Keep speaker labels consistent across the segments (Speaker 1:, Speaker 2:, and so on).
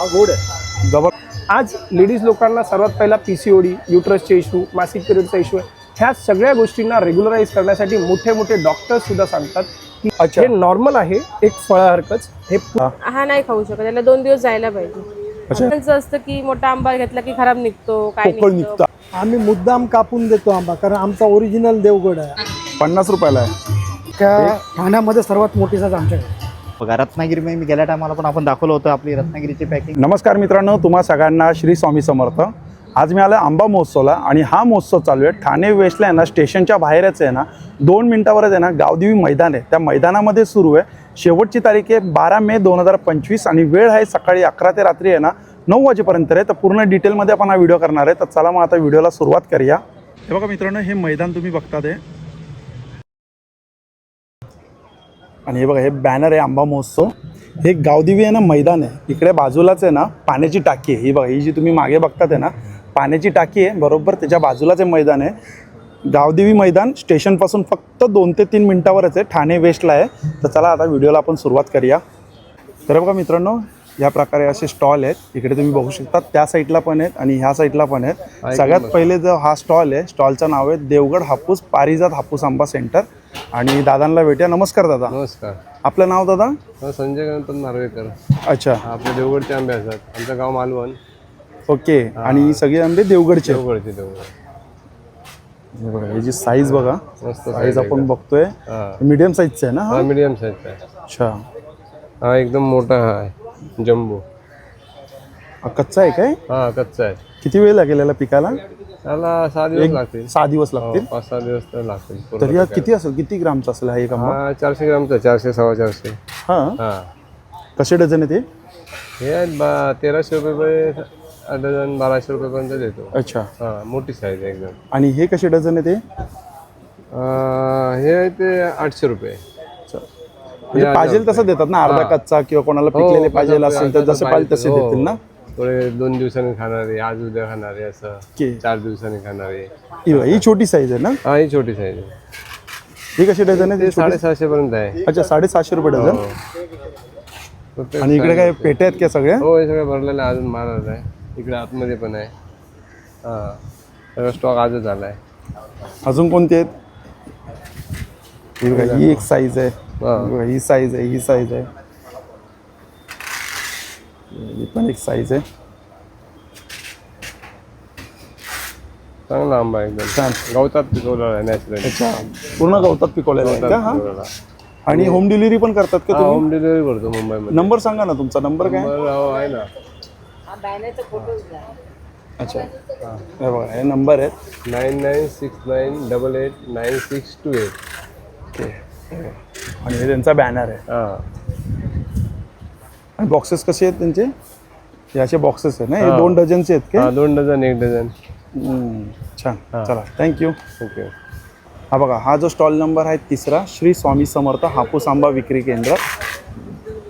Speaker 1: हा गोड आहे.
Speaker 2: जबर आज लेडीज लोकांना सर्वात पहिला पी सी ओडी युट्रसचे इश्यू मासिक पिरियडचा इश्यू आहे. ह्या सगळ्या गोष्टींना रेग्युलराईज करण्यासाठी मोठे मोठे डॉक्टर्स सुद्धा सांगतात की
Speaker 1: अच्छा.
Speaker 2: हे नॉर्मल आहे एक फळासारखंच हे
Speaker 3: हा. नाही खाऊ शकत त्याला दोन दिवस जायला पाहिजे. त्यांचं असतं की मोठा आंबा घेतला की खराब निघतो काय निघतो.
Speaker 4: आम्ही मुद्दाम कापून देतो आंबा कारण आमचा ओरिजिनल देवगड आहे.
Speaker 1: पन्नास रुपयाला आहे.
Speaker 4: त्या ठाण्यामध्ये सर्वात मोठी साज आमच्याकडे.
Speaker 5: बघा रत्नागिरीमध्ये मी गेल्या टायमाला पण आपण दाखवलं होतं आपली रत्नागिरीची पॅकिंग
Speaker 1: नमस्कार मित्रांनो तुम्हा सगळ्यांना श्री स्वामी समर्थ. आज मी आलो आंबा महोत्सवला आणि हा महोत्सव चालू आहे. ठाणे वेस्टला आहे ना स्टेशनच्या बाहेरच आहे ना दोन मिनिटावरच आहे ना गावदेवी मैदान आहे. त्या मैदानामध्ये सुरू आहे. शेवटची तारीख आहे बारा मे दोन हजार पंचवीस आणि वेळ आहे सकाळी अकरा ते रात्री आहे ना नऊ वाजेपर्यंत आहे. तर पूर्ण डिटेलमध्ये आपण हा व्हिडिओ करणार आहे. तर चला मग आता व्हिडिओला सुरुवात करूया. हे बघा मित्रांनो हे मैदान तुम्ही बघता आहे आणि हे बघा हे बॅनर आहे आंबा महोत्सव. हे गावदेवी आहे ना मैदान आहे. इकडे बाजूलाच आहे ना पाण्याची टाकी आहे. ही बघा ही जी तुम्ही मागे बघतात आहे ना पाण्याची टाकी आहे. बरोबर त्याच्या बाजूलाच आहे मैदान आहे. गावदेवी मैदान स्टेशनपासून फक्त दोन ते तीन मिनटावरच आहे. ठाणे वेस्टला आहे. तर चला आता व्हिडिओला आपण सुरुवात करूया. तर बघा मित्रांनो या प्रकारे असे स्टॉल आहेत. इकडे तुम्ही बघू शकता त्या साईडला पण आहेत आणि ह्या साईडला पण आहेत. सगळ्यात पहिले जो हा स्टॉल आहे स्टॉलचं नाव आहे देवगड हापूस पारिजात हापूस आंबा सेंटर. आणि दादांना भेटूया. नमस्कार दादा.
Speaker 6: नमस्कार.
Speaker 1: आपलं नाव दादा?
Speaker 6: संजय गणपत नार्वेकर.
Speaker 1: अच्छा.
Speaker 6: आपले देवगडचे आंबे असतात. आमचं गाव मालवण.
Speaker 1: ओके. आणि सगळी आंबे देवगडचे.
Speaker 6: देवगडचे देवगड.
Speaker 1: हे बघा याची साईज बघा साईज आपण बघतोय. मीडियम साईजचं आहे ना हा?
Speaker 6: हा मिडियम साईजचा
Speaker 1: अच्छा.
Speaker 6: हा एकदम मोठा हा आहे. जम्बो.
Speaker 1: हा कच्चा आहे काय?
Speaker 6: हा कच्चा आहे.
Speaker 1: किती वेळ लागेल याला पिकायला
Speaker 6: त्याला सहा दिवस लागतील.
Speaker 1: सहा दिवस
Speaker 6: हो,
Speaker 1: लागतील
Speaker 6: पाच सहा दिवस तर लागतील पूर्ण
Speaker 1: तर या
Speaker 6: पिकाला.
Speaker 1: किती असेल? किती ग्रामचा असेल हा एक आंबा?
Speaker 6: हा चारशे ग्रामचा आहे, चारशे सव्वा चारशे
Speaker 1: हा?
Speaker 6: हा.
Speaker 1: कसे डझन आहे ते?
Speaker 6: हे आहेत बा तेराशे रुपये डझन बाराशे रुपयेपर्यंत देतो.
Speaker 1: अच्छा.
Speaker 6: हा मोठी साईज आहे एकदम.
Speaker 1: आणि हे कसे डझन आहे ते?
Speaker 6: अं, हे आहे ते आठशे रुपये.
Speaker 1: म्हणजे पाहिजे तसं देतात ना अर्धा कच्चा किंवा कोणाला पिकलेले पाहिजे असेल तर जसे पाहिजे तसे
Speaker 6: हो.
Speaker 1: देतील ना?
Speaker 6: थोडे दोन दिवसांनी खाणारे आज उद्या खाणारे असं चार दिवसांनी खाणारे.
Speaker 1: ही ही छोटी साईज आहे ना?
Speaker 6: हा ही छोटी साईज आहे.
Speaker 1: ही कशी डझन आहे?
Speaker 6: साडेसहाशे पर्यंत आहे.
Speaker 1: अच्छा साडेसहाशे रुपये डझन?
Speaker 6: हो.
Speaker 1: आणि इकडे काय पेटे आहेत का सगळे
Speaker 6: हो हे सगळं भरलेलं अजून मारत आहे. इकडे आतमध्ये पण आहे. हा. सगळं स्टॉक आजच आला आहे
Speaker 1: अजून कोणते आहेत? ही ही एक साईज आहे.
Speaker 6: हा.
Speaker 1: ही बघा, ही साईज आहे ही साईज आहे. ही पण एक साईज आहे.
Speaker 6: चांगला आंबा आहे एकदम.
Speaker 1: छान.
Speaker 6: गवतात पिकवलेला आहे नॅचरली
Speaker 1: अच्छा. पूर्ण गवतात पिकवलेला आहे का हा? आणि होम डिलिव्हरी पण करतात का तुम्ही?
Speaker 6: होम डिलिव्हरी करतो मुंबईमध्ये.
Speaker 1: नंबर सांगा ना तुमचा. नंबर काय?
Speaker 6: हो, आहे ना.
Speaker 1: अच्छा. हे बघा हे नंबर आहेत.
Speaker 6: Nine nine six nine double eight nine six two eight
Speaker 1: okay आणि हे त्यांचा बॅनर आहे.
Speaker 6: हां.
Speaker 1: आणि बॉक्सेस कसे आहेत त्यांचे? हे असे बॉक्सेस आहेत ना? हे दोन डझनचे आहेत
Speaker 6: हा
Speaker 1: का
Speaker 6: दोन डझन एक डझन
Speaker 1: छान. चला थँक्यू
Speaker 6: ओके
Speaker 1: हा बघा हा जो स्टॉल नंबर आहे तिसरा श्री स्वामी समर्थ हापूस आंबा विक्री केंद्र.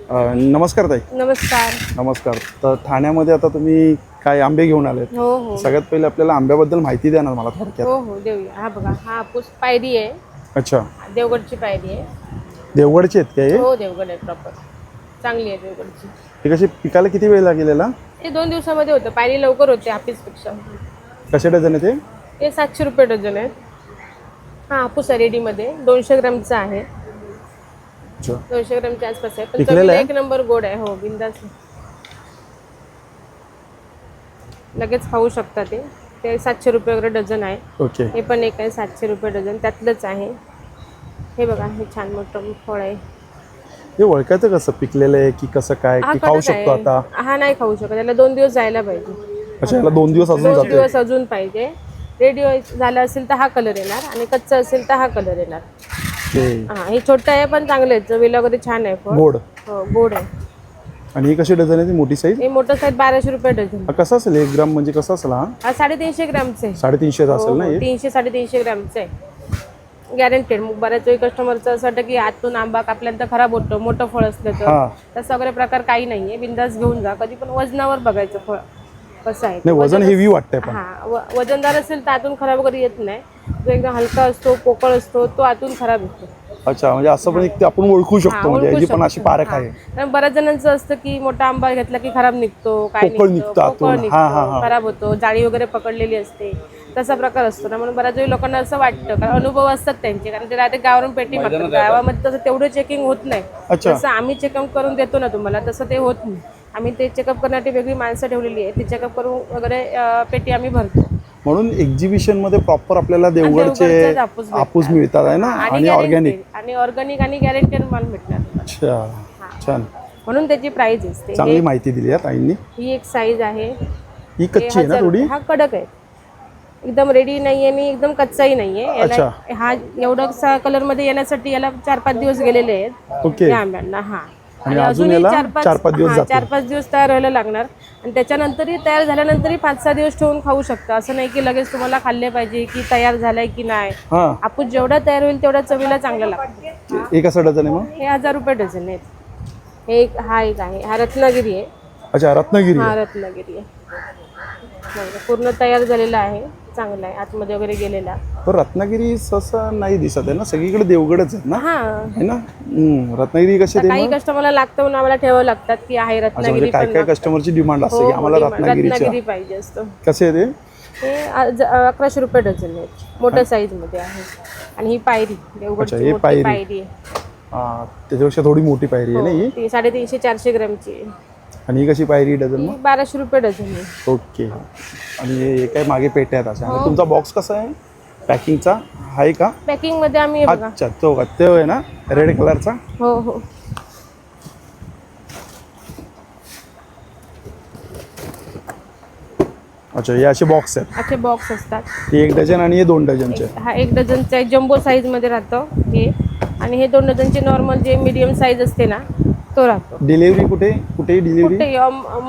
Speaker 1: अं, नमस्कार ताई.
Speaker 3: नमस्कार.
Speaker 1: नमस्कार. तर ठाण्यामध्ये आता तुम्ही काय आंबे घेऊन आलेत?
Speaker 3: हो हो.
Speaker 1: सगळ्यात पहिले आपल्याला आंब्याबद्दल माहिती द्या ना मला थोडक्यात.
Speaker 3: हो हो देऊया. हा बघा हा हापूस पायरी आहे.
Speaker 1: अच्छा.
Speaker 3: देवगडची पायरी आहे.
Speaker 1: देवगडचे आहेत का हे?
Speaker 3: हो देवगड आहे प्रॉपर चांगली आहे देवगडची.
Speaker 1: हे कसे पिकाला किती वेळ लागेल याला?
Speaker 3: ते दोन दिवसामध्ये होतं. पायरी लवकर होते हापीसपेक्षा.
Speaker 1: कसे डझन आहे ते
Speaker 3: ते सातशे रुपये डझन आहे हा हापूस आहे रेडीमध्ये. दोनशे ग्रामचा आहे.
Speaker 1: अच्छा.
Speaker 3: दोनशे ग्रामच्या आसपास आहे. पण
Speaker 1: पिकलेला
Speaker 3: चवीला
Speaker 1: आहे?
Speaker 3: एक नंबर गोड आहे. हो बिंदास लगेच खाऊ शकता ते. ते सातशे रुपये वगैरे डझन आहे.
Speaker 1: ओके.
Speaker 3: हे पण एक आहे सातशे रुपये डझन. त्यातलंच आहे. हे बघा हे छान मोठं फळ आहे.
Speaker 1: हे ओळखायचं कसं? पिकलेलं आहे की कसं काय?
Speaker 3: हा
Speaker 1: की खाऊ
Speaker 3: कडक
Speaker 1: शकतो
Speaker 3: आहे.
Speaker 1: आता?
Speaker 3: हा नाही खाऊ शकत. त्याला दोन दिवस जायला पाहिजे.
Speaker 1: अच्छा याला दोन दिवस अजून
Speaker 3: दोन
Speaker 1: जाते
Speaker 3: दिवस अजून पाहिजे. रेडी झाला असेल तर हा कलर येणार आणि कच्चा असेल तर हा कलर येणार. हा हे छोटं आहे पण चांगलं आहे. चवीला वगैरे छान आहे फळ.
Speaker 1: गोड.
Speaker 3: हो गोड आहे.
Speaker 1: आणि ही कशी डझन आहे ती? मोठी साईज
Speaker 3: हे मोठं साईज बाराशे रुपये डझन.
Speaker 1: कसा असेल एक ग्राम म्हणजे कसा असेल हा?
Speaker 3: हा साडेतीनशे ग्रामचं. आहे
Speaker 1: साडेतीनशेचा असेल ना
Speaker 3: हो,
Speaker 1: हे
Speaker 3: तीनशे साडेतीनशे ग्रामचं. आहे गॅरंटेड मग बऱ्याच वेळी कस्टमरचं असं वाटतं की आतून आंबा कापल्यानंतर खराब होतो मोठं फळ असलं तर.
Speaker 1: हा.
Speaker 3: तसा वगैरे प्रकार काही नाहीये. बिंदास घेऊन जा. कधी पण वजनावर बघायचं फळ. कसं आहे
Speaker 1: नाही वजन हेवी वाटतंय पण
Speaker 3: हा व- वजनदार असेल तर आतून खराब वगैरे येत नाही जो एकदम हलका असतो पोकळ असतो तो आतून खराब येतो
Speaker 1: अच्छा म्हणजे असं पण एक ते आपण ओळखू शकतो म्हणजे
Speaker 3: ओळखू
Speaker 1: याची पण अशी
Speaker 3: शकतो.
Speaker 1: पारख
Speaker 3: हा.
Speaker 1: आहे
Speaker 3: कारण बऱ्याच जणांचं असतं की मोठा आंबा घेतला की खराब निघतो काय
Speaker 1: पोकळ निघतं आतून.
Speaker 3: पोकळ
Speaker 1: हा, हा, हा.
Speaker 3: निघतो खराब होतो जाळी वगैरे पकडलेली असते तसा प्रकार असतो ना म्हणून बऱ्याच वेळी लोकांना असं वाटतं कारण अनुभव असतात त्यांचे कारण ते डायरेक्ट गावावरून पेटी मागतात गावामध्ये तसं तेवढं चेकिंग होत नाही
Speaker 1: अच्छा.
Speaker 3: जसं आम्ही चेकअप करून देतो ना तुम्हाला तसं ते होत नाही आम्ही ते चेकअप करण्यासाठी वेगळी माणसं ठेवलेली आहे. ती चेकअप करून वगैरे पेटी आम्ही भरतो.
Speaker 1: म्हणून एक्झिबिशनमध्ये प्रॉपर आपल्याला देवगडचे
Speaker 3: हापूस
Speaker 1: मिळतात आहे ना? आणि ऑर्गॅनिक
Speaker 3: आणि ऑर्गॅनिक आणि गॅरंटेड माल
Speaker 1: अच्छा. छान.
Speaker 3: म्हणून त्याची प्राइस असते
Speaker 1: चांगली माहिती दिली आहे ताईंनी.
Speaker 3: ही एक साईज आहे.
Speaker 1: ही कच्ची आहे ना थोडी
Speaker 3: हा कडक आहे. एकदम रेडी नाहीये आणि एकदम कच्चाही नाहीये. याला हा एवढं कलरमध्ये येण्यासाठी याला चार पाच दिवस गेलेले आहेत.
Speaker 1: ओके.
Speaker 3: या आंब्यांना हा.
Speaker 1: आणि अजून याला
Speaker 3: चार-पाच-
Speaker 1: चार-पाच दिवस
Speaker 3: हा,
Speaker 1: जातील.
Speaker 3: चार-पाच दिवस तयार व्हायला लागणार. आणि त्याच्यानंतरही तयार झाल्यानंतरही पाच सहा दिवस ठेवून खाऊ शकता. असं नाही की लगेच तुम्हाला खाल्ले पाहिजे की तयार झालाय की नाही.
Speaker 1: हा.
Speaker 3: आपण जेवढा तयार होईल तेवढा चवीला चांगला लागतो.
Speaker 1: एक डझन आहे मग?
Speaker 3: हे हजार रुपये डझन आहेत. हे एक हा एक आहे. हा रत्नागिरी आहे.
Speaker 1: अच्छा रत्नागिरी
Speaker 3: हा रत्नागिरी आहे. बघा, पूर्ण तयार झालेला आहे. चांगला आहे आतमध्ये वगैरे गेलेला.
Speaker 1: पण रत्नागिरी सहसा नाही दिसत आहे ना? सगळीकडे देवगडच आहेत ना?
Speaker 3: हा.
Speaker 1: आहे ना? हम्म, रत्नागिरी कशी
Speaker 3: काही कस्टमरला लागतं म्हणून आम्हाला ठेवावं लागतात की आहे
Speaker 1: म्हणजे
Speaker 3: रत्नागिरी
Speaker 1: काय
Speaker 3: पण
Speaker 1: काय कस्टमरची डिमांड असते
Speaker 3: हो,
Speaker 1: की आम्हाला
Speaker 3: हो,
Speaker 1: रत्नागिरीच्या
Speaker 3: रत्नागिरी पाहिजे असतं.
Speaker 1: कसे आहे ते?
Speaker 3: हे अकराशे रुपये डझन आहेत. मोठ्या साईजमध्ये आहे. आणि ही पायरी
Speaker 1: अच्छा,
Speaker 3: देवगडची
Speaker 1: ही
Speaker 3: मोठी
Speaker 1: पायरी.
Speaker 3: पायरी आहे.
Speaker 1: हा, त्याच्यापेक्षा थोडी मोठी पायरी आहे ना ही
Speaker 3: हो, ती साडेतीनशे चारशे ग्रॅमची आहे.
Speaker 1: आणि ही कशी पायरी डझन
Speaker 3: ही
Speaker 1: मग
Speaker 3: बाराशे रुपये डझन आहे.
Speaker 1: ओके. आणि हे काय मागे पेट्या आहेत अशा.
Speaker 3: हो.
Speaker 1: आणि तुमचा बॉक्स कसा आहे? पॅकिंगचा आहे का?
Speaker 3: पॅकिंगमध्ये आम्ही हे बघा.
Speaker 1: अच्छा तो का? तो आहे ना? रेड कलरचा
Speaker 3: हो हो.
Speaker 1: अच्छा हे असे बॉक्स आहेत.
Speaker 3: असे बॉक्स असतात.
Speaker 1: हे एक डझन आणि हे दोन डझनचे
Speaker 3: हा एक डझनचा जम्बो साईजमध्ये राहतो हे. आणि हे दोन डझनचे नॉर्मल जे मीडियम साईज असते ना तो राहतो.
Speaker 1: डिलिव्हरी कुठे? कुठे डिलिव्हरी
Speaker 3: कुठे?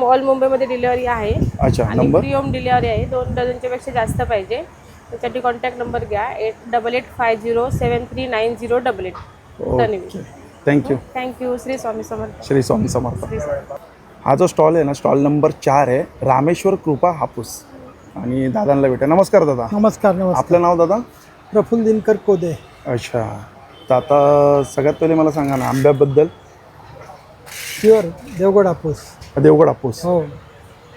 Speaker 3: ऑल मुंबईमध्ये डिलिव्हरी आहे.
Speaker 1: अच्छा
Speaker 3: आणि
Speaker 1: नंबर
Speaker 3: फ्री होम डिलिव्हरी आहे. दोन डझनच्या पेक्षा जास्त पाहिजे. त्यासाठी कॉन्टॅक्ट नंबर घ्या. Eight double eight five zero seven three nine zero double eight
Speaker 1: okay thank you
Speaker 3: thank you Shri Swami Samarth.
Speaker 1: Shri Swami Samarth.
Speaker 3: Shri Swami
Speaker 1: हा जो स्टॉल आहे ना स्टॉल नंबर चार आहे रामेश्वर कृपा हापूस. आणि दादांना भेटा. नमस्कार दादा.
Speaker 4: नमस्कार नमस्कार.
Speaker 1: आपलं नाव दादा?
Speaker 4: प्रफुल्ल दिनकर कोदे.
Speaker 1: अच्छा. तर आता सगळ्यात पहिले मला सांगा ना आंब्याबद्दल.
Speaker 4: प्युअर देवगड हापूस
Speaker 1: देवगड हापूस
Speaker 4: हो.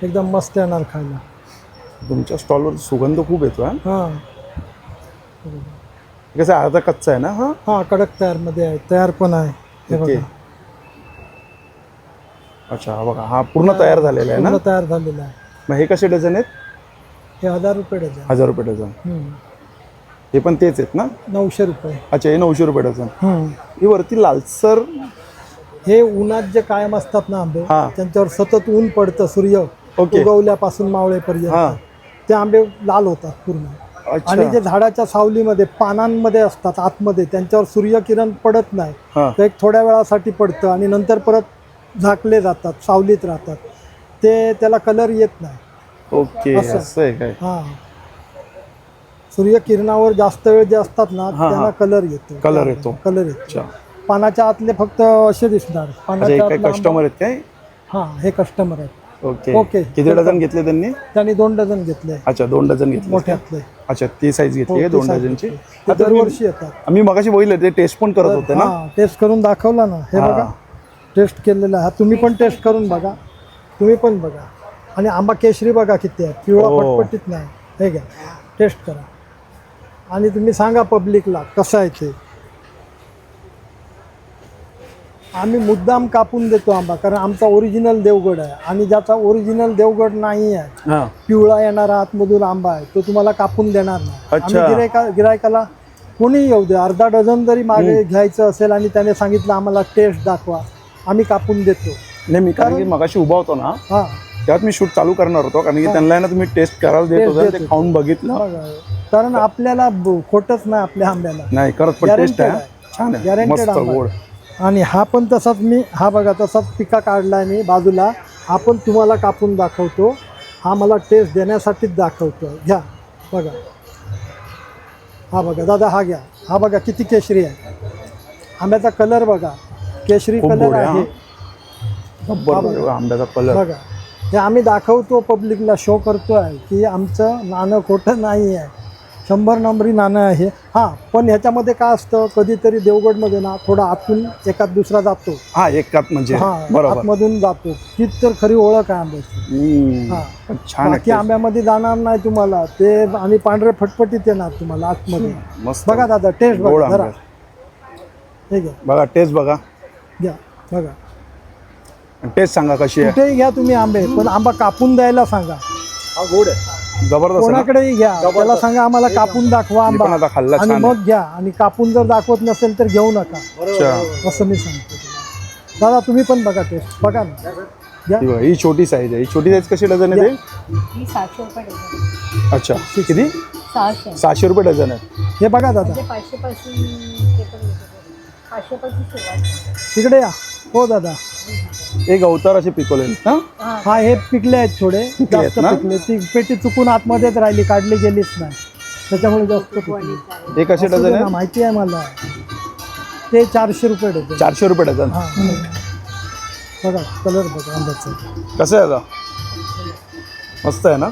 Speaker 4: एकदम मस्त येणार खायला.
Speaker 1: तुमच्या स्टॉलवर सुगंध खूप येतो हा?
Speaker 4: हां.
Speaker 1: कसं आहे, अर्धा कच्चा आहे ना हा?
Speaker 4: हां कडक तयारमध्ये आहे. तयार पण आहे. हे
Speaker 1: ओके.
Speaker 4: बघा.
Speaker 1: अच्छा हा बघा हा पूर्ण तयार झालेला आहे ना?
Speaker 4: पूर्ण तयार झालेलं आहे.
Speaker 1: मग हे कसे डझन आहेत?
Speaker 4: हे हजार रुपये डझन.
Speaker 1: हजार रुपये डझन.
Speaker 4: हम्म.
Speaker 1: हे पण तेच आहेत ना?
Speaker 4: नऊशे रुपये.
Speaker 1: अच्छा हे नऊशे रुपये डझन.
Speaker 4: हम्म.
Speaker 1: ही वरती लालसर
Speaker 4: हे उन्हात जे कायम असतात ना आंबे
Speaker 1: हां.
Speaker 4: त्यांच्यावर सतत ऊन पडतं सूर्य
Speaker 1: ओके.
Speaker 4: उगवल्यापासून
Speaker 1: हां.
Speaker 4: मावळेपर्यंत ते आंबे लाल होतात पूर्ण. आणि जे झाडाच्या सावलीमध्ये पानांमध्ये असतात आतमध्ये त्यांच्यावर सूर्यकिरण पडत नाही.
Speaker 1: हां.
Speaker 4: ते एक थोड्या वेळासाठी पडतं आणि नंतर परत झाकले जातात सावलीत राहतात. ते त्याला कलर येत नाही.
Speaker 1: ओके.
Speaker 4: असं.
Speaker 1: असं आहे काय?
Speaker 4: हां. सूर्यकिरणावर जास्त वेळ जे असतात ना
Speaker 1: हां,
Speaker 4: त्यांना. कलर येतो.
Speaker 1: कलर येतो.
Speaker 4: कलर येतो.
Speaker 1: अच्छा.
Speaker 4: पानाच्या आतले फक्त असे दिसणार.
Speaker 1: अच्छा हे
Speaker 4: पानाच्या
Speaker 1: काय
Speaker 4: आतला
Speaker 1: कस्टमर आहेत काय?
Speaker 4: आंबा- हां हे कस्टमर आहेत.
Speaker 1: ओके.
Speaker 4: ओके.
Speaker 1: किती डझन घेतले त्यांनी?
Speaker 4: त्यांनी दोन डझन घेतले.
Speaker 1: अच्छा दोन डझन घेतले.
Speaker 4: मोठ्यातले.
Speaker 1: अच्छा ती साईज घेतली आहे
Speaker 4: हो,
Speaker 1: दोन डझनची.
Speaker 4: घेतली. ते
Speaker 1: आता
Speaker 4: दरवर्षी येतात.
Speaker 1: मी मगाशी बघितलं ते टेस्ट पण करत होते ना?
Speaker 4: हां टेस्ट करून दाखवला ना. हे
Speaker 1: हां.
Speaker 4: बघा टेस्ट केलेला आहे. तुम्ही पण टेस्ट करून बघा. तुम्ही पण बघा. आणि आंबा केशरी बघा किती आहे. पिवळा
Speaker 1: हो.
Speaker 4: पटपटीत नाही. हे घ्या. टेस्ट करा. आणि तुम्ही सांगा पब्लिकला कसं आहे ते. आम्ही मुद्दाम कापून देतो आंबा कारण आमचा ओरिजिनल देवगड आहे आणि ज्याचा ओरिजिनल देवगड नाही आहे पिवळा येणारा आतमधून आंबा आहे तो तुम्हाला कापून देणार नाही.
Speaker 1: अच्छा.
Speaker 4: आम्ही गिरायका गिरायकाला कोणीही येऊ दे अर्धा डझन जरी मागे घ्यायचं असेल आणि त्याने सांगितलं आम्हाला टेस्ट दाखवा आम्ही कापून देतो.
Speaker 1: नाही मी कारण की मगाशी उभा होतो ना
Speaker 4: हां.
Speaker 1: तेव्हाच मी शूट चालू करणार होतो कारण की त्यांना ना तुम्ही टेस्ट करायला देत होता ते. खाऊन बघितलं.
Speaker 4: बघा. कारण आपल्याला खोटच नाही आपल्या आंब्याला.
Speaker 1: नाही करत पण टेस्ट आहे. छान आहे. मस्त गोड.
Speaker 4: आणि हा पण तसाच मी हा बघा तसाच पिका काढलाय मी बाजूला. हा पण तुम्हाला कापून दाखवतो. हा मला टेस्ट देण्यासाठीच दाखवतो. घ्या बघा. हा बघा दादा हा घ्या. हा बघा किती केशरी आहे. आंब्याचा कलर बघा. केशरी कलर
Speaker 1: आहे,
Speaker 4: आहे.
Speaker 1: आंब्याचा कलर
Speaker 4: बघा. हे आम्ही दाखवतो पब्लिकला शो करतो आहे की आमचं नाणं खोटं नाही आहे शंभर नंबरी नाणं आहे. हां पण ह्याच्यामध्ये काय असतं कधीतरी देवगडमध्ये ना थोडा आतून एकात दुसरा जातो.
Speaker 1: हा एकात म्हणजे
Speaker 4: हां
Speaker 1: बरोबर.
Speaker 4: आतमधून जातो. तीच तर खरी ओळख आहे आंब्याची.
Speaker 1: हम्म.
Speaker 4: हां.
Speaker 1: पण छान
Speaker 4: बाकी
Speaker 1: आहे.
Speaker 4: आंब्यामध्ये जाणार नाही तुम्हाला. ते आणि पांढरे फटफटीत येणार तुम्हाला आतमध्ये.
Speaker 1: मस्त.
Speaker 4: बघा दादा टेस्ट
Speaker 1: गोड
Speaker 4: बघा जरा.
Speaker 1: आंबे.
Speaker 4: हे घ्या.
Speaker 1: बघा टेस्ट बघा.
Speaker 4: घ्या बघा.
Speaker 1: टेस्ट सांगा कशी आहे.
Speaker 4: कुठेही घ्या तुम्ही आंबे पण आंबा कापून द्यायला सांगा.
Speaker 1: जबरदस्त आहे. ना?
Speaker 4: कोणाकडेही घ्या त्याला सांगा आम्हाला कापून दाखवा
Speaker 1: मी पण
Speaker 4: आंबा.
Speaker 1: आता खाल्ला
Speaker 4: आणि
Speaker 1: छान
Speaker 4: मग घ्या. आणि कापून जर दाखवत नसेल तर घेऊ नका.
Speaker 1: अच्छा.
Speaker 4: असं मी सांगतो तुम्हाला. दादा तुम्ही पण बघा टेस्ट बघा ना. घ्या.
Speaker 1: ही बघा, ही छोटी साईज आहे. ही छोटी साईज कशी डझन आहे ते?
Speaker 3: ही सातशे रुपये डझन
Speaker 1: अच्छा. किती?
Speaker 3: सहाशे.
Speaker 1: सहाशे रुपये डझन आहे.
Speaker 4: हे बघा दादा.
Speaker 3: म्हणजे पाचशे पासून ते पण मिळतं. पाचशे पासून सुरुवात.
Speaker 4: तिकडे या. हो दादा.
Speaker 1: एक अवतार असे पिकवले ना
Speaker 4: हा? हे. पिकले आहेत थोडे.
Speaker 1: आहेत
Speaker 4: जास्त
Speaker 1: ना?
Speaker 4: पिकले. ती पेटी चुकून आतमध्येच राहिली काढली गेलीच नाही. त्याच्यामुळे जास्त पिकली.
Speaker 1: हे कसे
Speaker 4: असू
Speaker 1: डझन
Speaker 4: ना,
Speaker 1: आहे
Speaker 4: माहिती आहे मला. ते चारशे रुपये डझन
Speaker 1: चारशे रुपये डझन?
Speaker 4: हा. बघा कलर बघा आंब्याचा
Speaker 1: कसं आहे आता? मस्त आहे ना?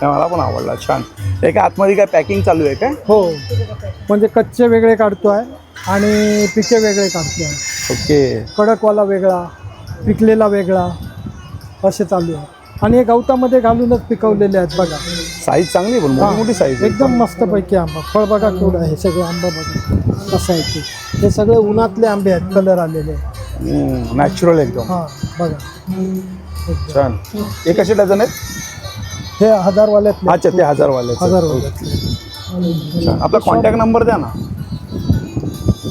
Speaker 1: हे मला पण आवडला छान. हे काय आतमध्ये काय पॅकिंग चालू आहे काय?
Speaker 4: हो. म्हणजे कच्चे वेगळे काढतोय आणि पिके वेगळे काढतोय.
Speaker 1: ओके.
Speaker 4: कडकवाला वेगळा. पिकलेला वेगळा. असे चालू आहे. आणि हे गवतामध्ये घालूनच पिकवलेले आहेत बघा.
Speaker 1: साईज चांगली आहे पण मोठी मोठी साईज आहे.
Speaker 4: एकदम मस्त पैकी आंबा. फळ बघा केवढं आहे सगळे आंबा बघा. असं आहे ते. हे सगळे उन्हातले आंबे आहेत कलर आलेले
Speaker 1: नॅचरल एकदम.
Speaker 4: हां बघा.
Speaker 1: छान. हे कसे डझन आहेत?
Speaker 4: हे हजारवाल्यातले.
Speaker 1: अच्छा ते हजारवाले छान. आपला कॉन्टॅक्ट नंबर द्या ना.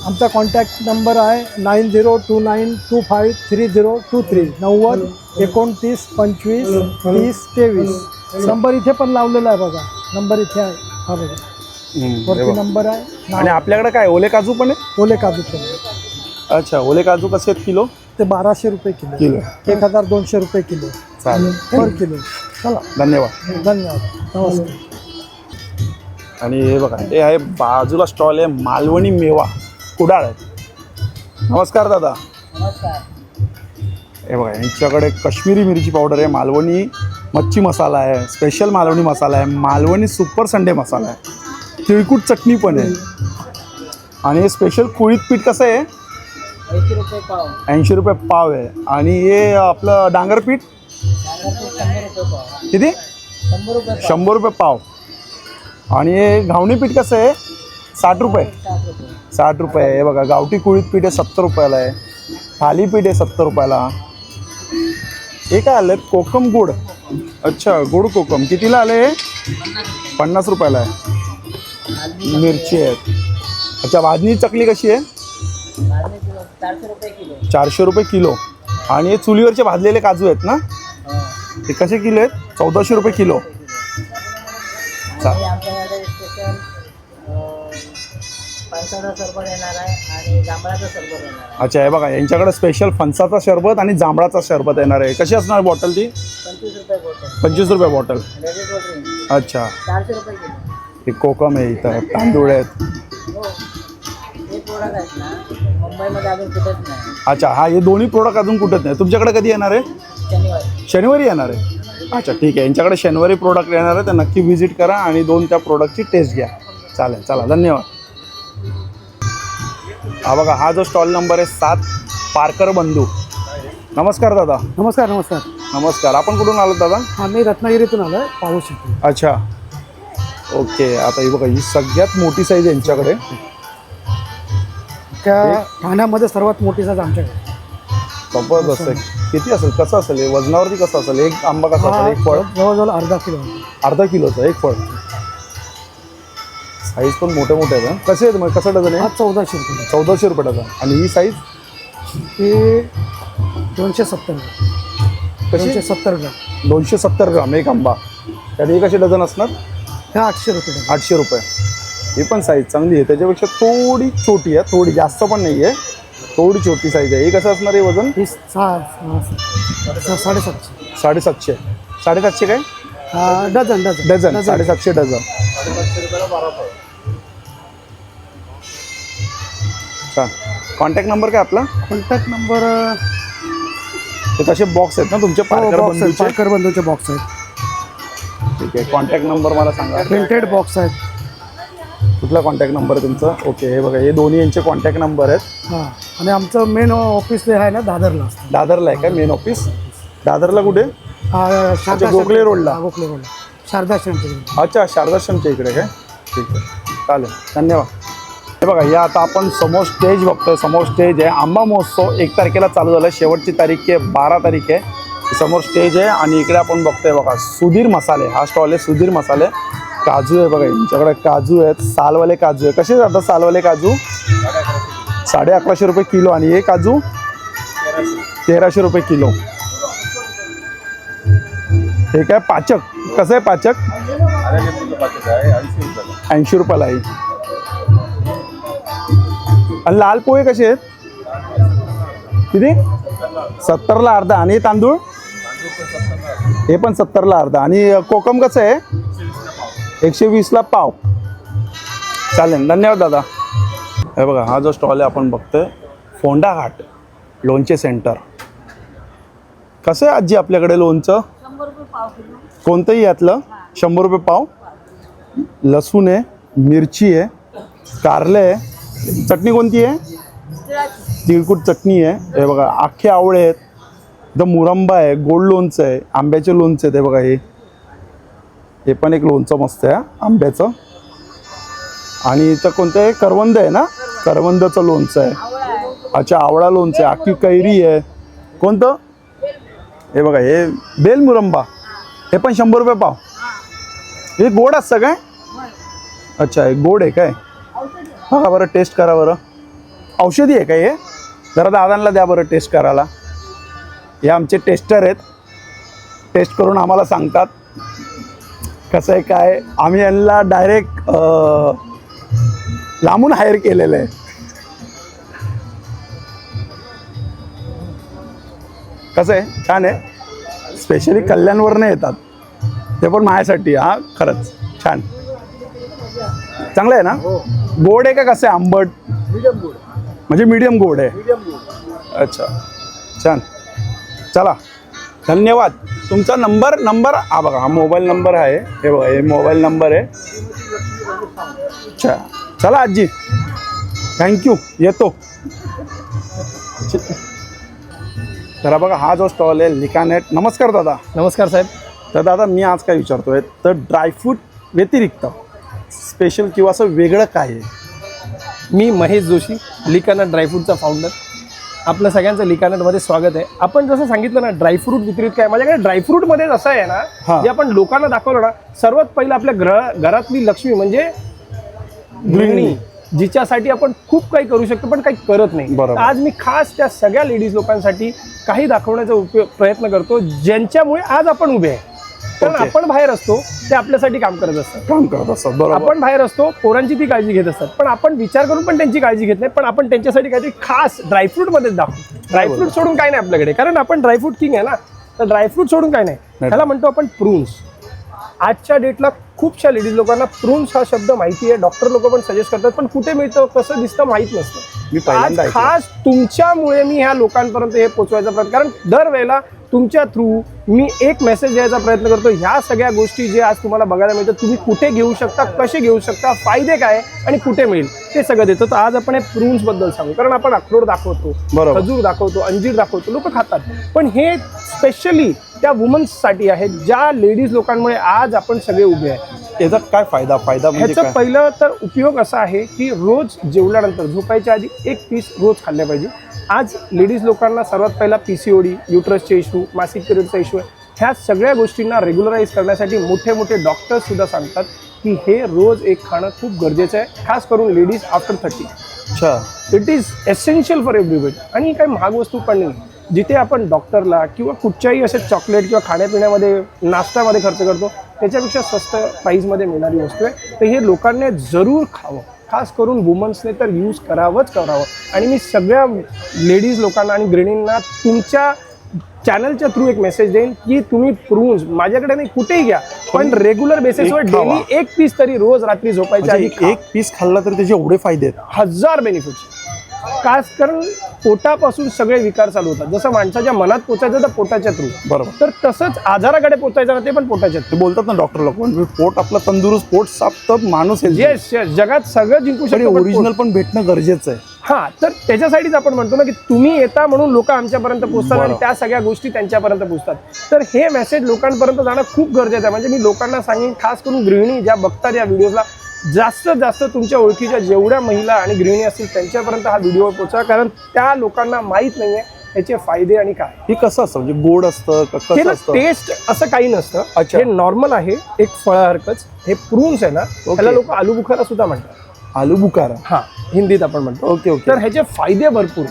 Speaker 4: आमचा कॉन्टॅक्ट नंबर आहे nine zero two nine two five three zero two three नव्वद एकोणतीस पंचवीस तीस तेवीस. नंबर इथे पण लावलेला आहे बघा. नंबर इथे आहे. हा बघा. वरती. नंबर आहे.
Speaker 1: आणि आपल्याकडे काय ओले काजू पण आहे?
Speaker 4: ओले काजू पण आहे.
Speaker 1: अच्छा ओले काजू कसे आहेत किलो?
Speaker 4: ते बाराशे रुपये किलो.
Speaker 1: किलो.
Speaker 4: एक हजार दोनशे रुपये किलो.
Speaker 1: चालेल.
Speaker 4: Per kilo.
Speaker 1: चला. धन्यवाद.
Speaker 4: धन्यवाद. नमस्कार.
Speaker 1: आणि हे बघा हे आहे बाजूला स्टॉल आहे मालवणी मेवा. कुडाळ आहे नमस्कार दादा. हे बघा यांच्याकडे काश्मीरी मिरची पावडर आहे मालवणी मच्छी मसाला आहे स्पेशल मालवणी मसाला आहे मालवणी सुपर संडे मसाला आहे. तिळकुट चटणी पण आहे. आणि हे स्पेशल कुळीत पीठ कसं आहे? ऐंशी रुपये पाव. आहे. आणि हे आपलं डांगर पीठ? किती? शंभर रुपये पाव. आणि हे घावणी पीठ कसं आहे? साठ रुपये. साठ रुपये आहे. बघा गावठी कुळीत पीठ आहे सत्तर रुपयाला आहे. थालीपीठ आहे सत्तर रुपयाला. हे काय आलं कोकम गुड. अच्छा गुड कोकम. कितीला आले पन्नास रुपयाला आहे. मिरची आहेत अच्छा भाजणी चकली कशी आहे? चारशे रुपये किलो. आणि हे चुलीवरचे भाजलेले काजू आहेत ना? ते कसे किलो आहेत? चौदाशे रुपये किलो.
Speaker 7: फणसाचा सरबत येणार आहे आणि जांभळाचा सरबत येणार आहे.
Speaker 1: अच्छा हे बघा यांच्याकडे स्पेशल फणसाचा शरबत आणि जांभळाचा शरबत येणार आहे. कशी असणार बॉटल ती?
Speaker 7: पंचवीस रुपये बॉटल
Speaker 1: पंचवीस रुपये बॉटल अच्छा.
Speaker 7: चारशे रुपये किलो.
Speaker 1: हे कोकम आहे इथं तांदूळ आहेत.
Speaker 7: हो. हे प्रोडक्ट आहेत ना मुंबईमध्ये अजून कुठेच नाही.
Speaker 1: अच्छा हा हे दोन्ही प्रोडक्ट अजून कुठेच नाही. तुमच्याकडे कधी येणार आहे?
Speaker 7: शनिवारी.
Speaker 1: शनिवारी येणार आहे? अच्छा ठीक आहे. यांच्याकडे शनिवारी प्रोडक्ट येणार आहे तर नक्की व्हिजिट करा आणि दोन त्या प्रोडक्टची टेस्ट घ्या. चालेल चला धन्यवाद. हा बघा हा जो स्टॉल नंबर आहे सात पारकर बंधू. नमस्कार दादा.
Speaker 4: नमस्कार नमस्कार.
Speaker 1: नमस्कार. आपण कुठून आलो दादा?
Speaker 4: आम्ही रत्नागिरीतून आलो पाहू शकतो
Speaker 1: अच्छा. ओके आता ही बघा ही सगळ्यात मोठी साईज यांच्याकडे.
Speaker 4: त्या ठाण्यामध्ये सर्वात मोठी साज आमच्याकडे.
Speaker 1: जबरदस्त. आहे किती असेल? कसं असेल? हे वजनावरती कसं असेल? एक आंबा कसा असेल? एक फळ?
Speaker 4: जवळजवळ अर्धा किलो.
Speaker 1: अर्धा किलोचं एक फळ. साईज पण मोठे मोठे आहेत. कसे आहेत मग? कसं डझन
Speaker 4: हा
Speaker 1: आहे
Speaker 4: चौदाशे रुपये.
Speaker 1: चौदाशे रुपये डझन. आणि ही साईज
Speaker 4: हे दोनशे सत्तर ग्राम. दोनशे
Speaker 1: कशी
Speaker 4: सत्तर ग्राम.
Speaker 1: दोनशे सत्तर ग्राम एक आंबा. त्यात हे कसे डझन असणार?
Speaker 4: ह्या आठशे रुपये डझन.
Speaker 1: आठशे रुपये. ही पण साईज चांगली आहे. त्याच्यापेक्षा थोडी छोटी आहे थोडी जास्त पण नाही आहे. थोडी छोटी साईज आहे. ही कसं असणार आहे वजन?
Speaker 4: ही सहा सहा- सहा- साडेसातशे.
Speaker 1: साडेसातशे. साडेसातशे काय?
Speaker 4: हा, डझन. डझन.
Speaker 1: डझन. साडेसातशे डझन. छान कॉन्टॅक्ट नंबर काय आपला?
Speaker 4: कॉन्टॅक्ट नंबर
Speaker 1: हे तसे बॉक्स आहेत ना तुमचे पारकर
Speaker 4: बॉक्स आहेत
Speaker 1: बंधूचे?
Speaker 4: पारकर बंधूचे बॉक्स आहेत.
Speaker 1: ठीक आहे कॉन्टॅक्ट नंबर मला सांगा.
Speaker 4: प्रिंटेड बॉक्स आहेत.
Speaker 1: कुठला कॉन्टॅक्ट नंबर आहे तुमचा? ओके हे बघा हे दोन्ही यांचे कॉन्टॅक्ट नंबर आहेत.
Speaker 4: हां आणि आमचं मेन ऑफिस जे आहे ना दादरला असतं.
Speaker 1: दादरला आहे का मेन ऑफिस दादरला कुठे?
Speaker 4: हा, शारदा
Speaker 1: गोखले रोडला?
Speaker 4: हा, गोखले रोडला शारदा सेंटर
Speaker 1: अच्छा शारदाश्रमच्या इकडे काय? ठीक आहे. चालेल धन्यवाद. हे बघा हे आता आपण समोर स्टेज बघतोय. समोर स्टेज आहे. आंबा महोत्सव एक तारखेला चालू झाला शेवटची तारीख आहे बारा तारीख आहे. समोर स्टेज आहे आणि इकडे आपण बघतोय बघा सुधीर मसाले. हा स्टॉल आहे सुधीर मसाले. काजू आहे बघा यांच्याकडे काजू आहेत. सालवाले काजू आहे. कसे जातात सालवाले काजू? साडे अकराशे रुपये किलो आणि हे काजू? तेराशे रुपये किलो. हे काय पाचक? कसं आहे पाचक? ऐंशी रुपयाला आहे. आणि लाल पोहे कसे आहेत? किती? सत्तरला अर्धा. आणि तांदूळ? हे पण सत्तरला अर्धा. आणि कोकम कसं आहे? एकशे वीसला पाव. चालेल. धन्यवाद दादा. हे बघा हा जो स्टॉल आहे आपण बघतोय फोंडा घाट लोणचे सेंटर. कसं आहे आजी आपल्याकडे लोणचं? कोणतंही यातलं? शंभर रुपये पाव. लसूण आहे मिरची आहे कारले आहे चटणी कोणती आहे? तिळकुट चटणी आहे. हे बघा आखे आवळे आहेत. इथं मुरंबा आहे गोड लोणचं आहे आंब्याचे लोणचं आहे ते बघा हे. हे पण एक लोणचं मस्त आहे हा, आंब्याचं. आणि इथं कोणतं आहे? करवंद आहे ना? करवंदाचं लोणचं आहे. अच्छा आवळा लोणचं आहे. आखी कैरी आहे. कोणतं? हे बघा हे बेल मुरंबा. हे पण शंभर रुपये पाव. हे गोड असतं काय? अच्छा हे गोड आहे काय? बघा बरं टेस्ट करा बरं. औषधी आहे काय हे? जरा दादांना द्या बरं टेस्ट करायला. हे आमचे टेस्टर आहेत. टेस्ट करून आम्हाला सांगतात. कसं आहे काय आम्ही यांना डायरेक्ट लांबून हायर केलेलं आहे. कसं आहे? छान आहे. स्पेशली कल्याणवरनं येतात. ते पण माझ्यासाठी हा खरंच. छान. चांगलं आहे ना? गोड आहे का कसं आहे? आंबट? म्हणजे मीडियम गोड आहे. अच्छा. छान. चला. धन्यवाद. तुमचा नंबर नंबर हा बघा हा मोबाईल नंबर आहे. हे बघा हे मोबाईल नंबर आहे. अच्छा. चला आजी. थँक्यू येतो. तर बघा हा जो स्टॉल आहे लिकानेट. नमस्कार दादा.
Speaker 2: नमस्कार साहेब.
Speaker 1: तर दादा मी आज काय विचारतोय तर ड्रायफ्रूट व्यतिरिक्त स्पेशल किंवा असं वेगळं काय आहे?
Speaker 2: मी महेश जोशी लिकानट ड्रायफ्रूटचा फाउंडर आपलं सगळ्यांचं लिकानटमध्ये स्वागत आहे. आपण जसं सांगितलं ना ड्रायफ्रूट वितरित काय माझ्याकडे ड्रायफ्रूटमध्ये असं आहे. ना जे आपण लोकांना दाखवलं ना सर्वात पहिलं आपल्या ग्रह घरातली लक्ष्मी म्हणजे गृहिणी जिच्यासाठी आपण खूप काही करू शकतो पण काही करत नाही. आज मी खास त्या सगळ्या लेडीज लोकांसाठी काही दाखवण्याचा उपयोग प्रयत्न करतो ज्यांच्यामुळे आज आपण उभे आहे. कारण
Speaker 1: Okay.
Speaker 2: आपण बाहेर असतो ते आपल्यासाठी काम करत असतात.
Speaker 1: काम करत असतात बरोबर.
Speaker 2: आपण बाहेर असतो पोरांची ती काळजी घेत असतात. पण आपण विचार करून पण त्यांची काळजी घेत नाही पण आपण त्यांच्यासाठी काहीतरी खास ड्रायफ्रूटमध्ये दाखवू. ड्रायफ्रूट सोडून काय नाही आपल्याकडे कारण आपण ड्रायफ्रूट किंग आहे ना. तर ड्रायफ्रूट सोडून काय नाही.
Speaker 1: नाही.
Speaker 2: त्याला म्हणतो आपण प्रून्स आजच्या डेटला खूपशा लेडीज लोकांना प्रून्स हा शब्द माहिती आहे. डॉक्टर लोक पण सजेस्ट करतात पण कुठे मिळतं कसं दिसतं माहीत नसतं. आज. खास तुमच्यामुळे मी ह्या लोकांपर्यंत हे पोहोचवायचा प्रयत्न कारण दरवेळेला तुमच्या थ्रू मी एक मेसेज द्यायचा प्रयत्न करतो ह्या सगळ्या गोष्टी जे आज तुम्हाला बघायला मिळतात तुम्ही कुठे घेऊ शकता कसे घेऊ शकता फायदे काय आणि कुठे मिळेल ते सगळं देतो. तर आज आपण हे प्रून्सबद्दल सांगू. कारण आपण अक्रोड दाखवतो. खजूर दाखवतो अंजीर दाखवतो लोक खातात. पण हे स्पेशली त्या वुमन्ससाठी आहे ज्या लेडीज लोकांमुळे आज आपण सगळे उभे आहे.
Speaker 1: याचा काय फायदा? फायदा म्हणजे
Speaker 2: ह्याचं
Speaker 1: काय?
Speaker 2: पहिलं तर उपयोग असा आहे की रोज जेवल्यानंतर झोपायच्या आधी एक पीस रोज खाल्ले पाहिजे. आज लेडीज लोकांना सर्वात पहिला पी सी ओडी युट्रसचे इश्यू मासिक पिरियडचा इश्यू आहे. ह्या सगळ्या गोष्टींना रेग्युलराईज करण्यासाठी मोठे मोठे डॉक्टर्स सुद्धा सांगतात की हे रोज एक खाणं खूप गरजेचं आहे खास करून लेडीज आफ्टर थर्टी
Speaker 1: अच्छा.
Speaker 2: It is essential for everybody आणि काही महाग वस्तू पण नाही जिथे आपण डॉक्टरला किंवा कुठच्याही असे चॉकलेट किंवा खाण्यापिण्यामध्ये नाश्त्यामध्ये खर्च करतो त्याच्यापेक्षा स्वस्त प्राईजमध्ये मिळणारी वस्तू आहे. तर हे लोकांनी जरूर खावं. खास करून वुमन्सने तर यूज करावंच करावं. आणि मी सगळ्या लेडीज लोकांना आणि गृहिणींना तुमच्या चॅनलच्या थ्रू एक मेसेज देईन की तुम्ही प्रून्स माझ्याकडे नाही कुठेही घ्या. पण रेग्युलर बेसिसवर. डेली एक पीस तरी रोज रात्री झोपायच्या.
Speaker 1: एक पीस खाल्ला तर त्याचे एवढे फायदे आहेत.
Speaker 2: हजार बेनिफिट्स. खास करून पोटापासून सगळे विकार चालू होतात. जसं माणसाच्या मनात पोचायचं तर पोटाच्या थ्रू
Speaker 1: बरोबर.
Speaker 2: तर तसंच आजाराकडे पोचायचं ना ते पण पोटाच्या
Speaker 1: ते बोलतात ना डॉक्टर लोक म्हणजे पोट आपलं तंदुरुस्त पोट साफ तर माणूस
Speaker 2: थ्रू येस येस जगात सगळं जिंकू शकतो
Speaker 1: ओरिजिनल पण भेटणं गरजेचं आहे.
Speaker 2: हा तर त्याच्यासाठीच आपण म्हणतो ना की तुम्ही येता म्हणून लोक आमच्यापर्यंत पोहोचतात आणि. त्या सगळ्या गोष्टी त्यांच्यापर्यंत पोहोचतात तर हे मेसेज लोकांपर्यंत जाणं खूप गरजेचं आहे. म्हणजे मी लोकांना सांगेन खास करून गृहिणी ज्या बघतात या व्हिडिओला जास्तीत जास्त तुमच्या ओळखीच्या जेवढ्या महिला आणि गृहिणी असतील त्यांच्यापर्यंत हा व्हिडिओ पोहोचा कारण त्या लोकांना माहीत नाहीये याचे फायदे आणि काय.
Speaker 1: हे कसं असतं? म्हणजे गोड असतं का
Speaker 2: हे
Speaker 1: कसं
Speaker 2: ना
Speaker 1: असतं?
Speaker 2: टेस्ट असं काही नसतं.
Speaker 1: अच्छा.
Speaker 2: हे नॉर्मल आहे एक फळासारखंच. हे प्रून्स आहे ना त्याला लोक आलू बुखारा सुद्धा म्हणतात.
Speaker 1: आलू बुखारा
Speaker 2: हा हिंदीत आपण म्हणतो.
Speaker 1: ओके ओके
Speaker 2: तर ह्याचे फायदे भरपूर.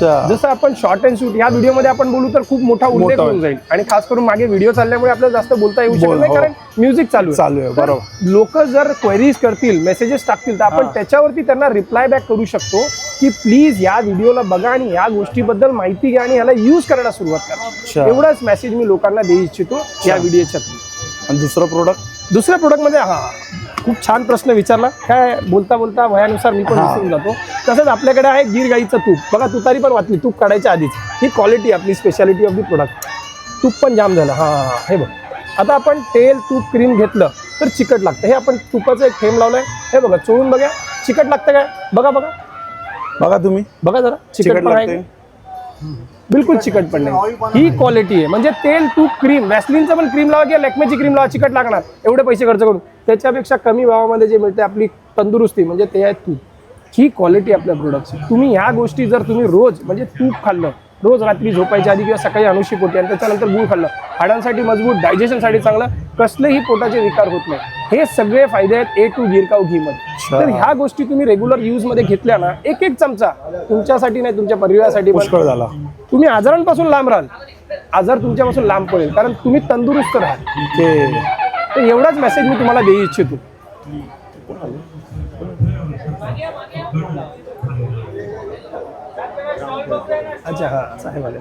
Speaker 1: अच्छा
Speaker 2: जसं आपण शॉर्ट अँड शूट या व्हिडिओमध्ये आपण बोलू तर खूप मोठा उल्लेख होऊन जाईल आणि खास करून मागे व्हिडिओ चालल्यामुळे आपल्याला जास्त बोलता येऊ शकत नाही
Speaker 1: हो.
Speaker 2: कारण म्युझिक चालू
Speaker 1: चालू आहे, बरोबर.
Speaker 2: लोक जर क्वेरीज करतील मेसेजेस टाकतील तर आपण. त्याच्यावरती त्यांना रिप्लाय बॅक करू शकतो की प्लीज या व्हिडिओला बघा आणि या गोष्टीबद्दल माहिती घ्या आणि याला यूज करायला सुरुवात. करा एवढाच मेसेज मी लोकांना देऊ इच्छितो या व्हिडिओच्या
Speaker 1: आणि दुसरं प्रोडक्ट
Speaker 2: दुसऱ्या प्रोडक्टमध्ये हा खूप छान प्रश्न विचारला. काय बोलता बोलता वयानुसार मी पण. विसरून जातो. तसंच आपल्याकडे आहे गिर गाईचं तूप. बघा तुतारी पण वाचली तूप काढायच्या आधीच. ही क्वालिटी आपली स्पेशालिटी ऑफ दी प्रोडक्ट तूप पण जाम झालं. हां हां हे बघ. आता आपण तेल तूप क्रीम घेतलं तर चिकट लागतं. हे आपण तुपाचं एक थेंब लावलंय. हे बघा चोळून बघा. चिकट लागतं काय? बघा बघा.
Speaker 1: बघा तुम्ही.
Speaker 2: बघा जरा. चिकट
Speaker 1: लागते?
Speaker 2: बिलकुल चिकट पण नाही. ही क्वालिटी आहे. म्हणजे तेल तूप क्रीम वॅसलिनचं पण क्रीम लावा किंवा लॅक्मेची क्रीम लावा चिकट लागणार. एवढे पैसे खर्च करून. त्याच्यापेक्षा कमी भावामध्ये जे मिळते आपली तंदुरुस्ती म्हणजे ते आहे तूप. ही क्वालिटी आपल्या प्रोडक्टची तुम्ही ह्या गोष्टी जर तुम्ही रोज म्हणजे तूप खाल्लं रोज रात्री झोपायच्या आधी किंवा सकाळी अनुशी पोटी आणि त्याच्यानंतर गुळ खाल्लं. हाडांसाठी मजबूत डायजेशनसाठी चांगलं कसलेही पोटाचे विकार होत नाही. हे सगळे फायदे आहेत ए टू गिरकाव घी मध्ये तर ह्या गोष्टी तुम्ही रेग्युलर यूजमध्ये घेतल्या ना एक एक चमचा तुमच्यासाठी नाही तुमच्या परिवारासाठी
Speaker 1: पुष्कळ झाला.
Speaker 2: तुम्ही आजारांपासून लांब राहाल. आजार तुमच्यापासून लांब पडेल. कारण तुम्ही तंदुरुस्त राहाल.
Speaker 1: ते
Speaker 2: तर एवढाच मेसेज मी तुम्हाला देऊ इच्छितो. अच्छा हा असं आहे मला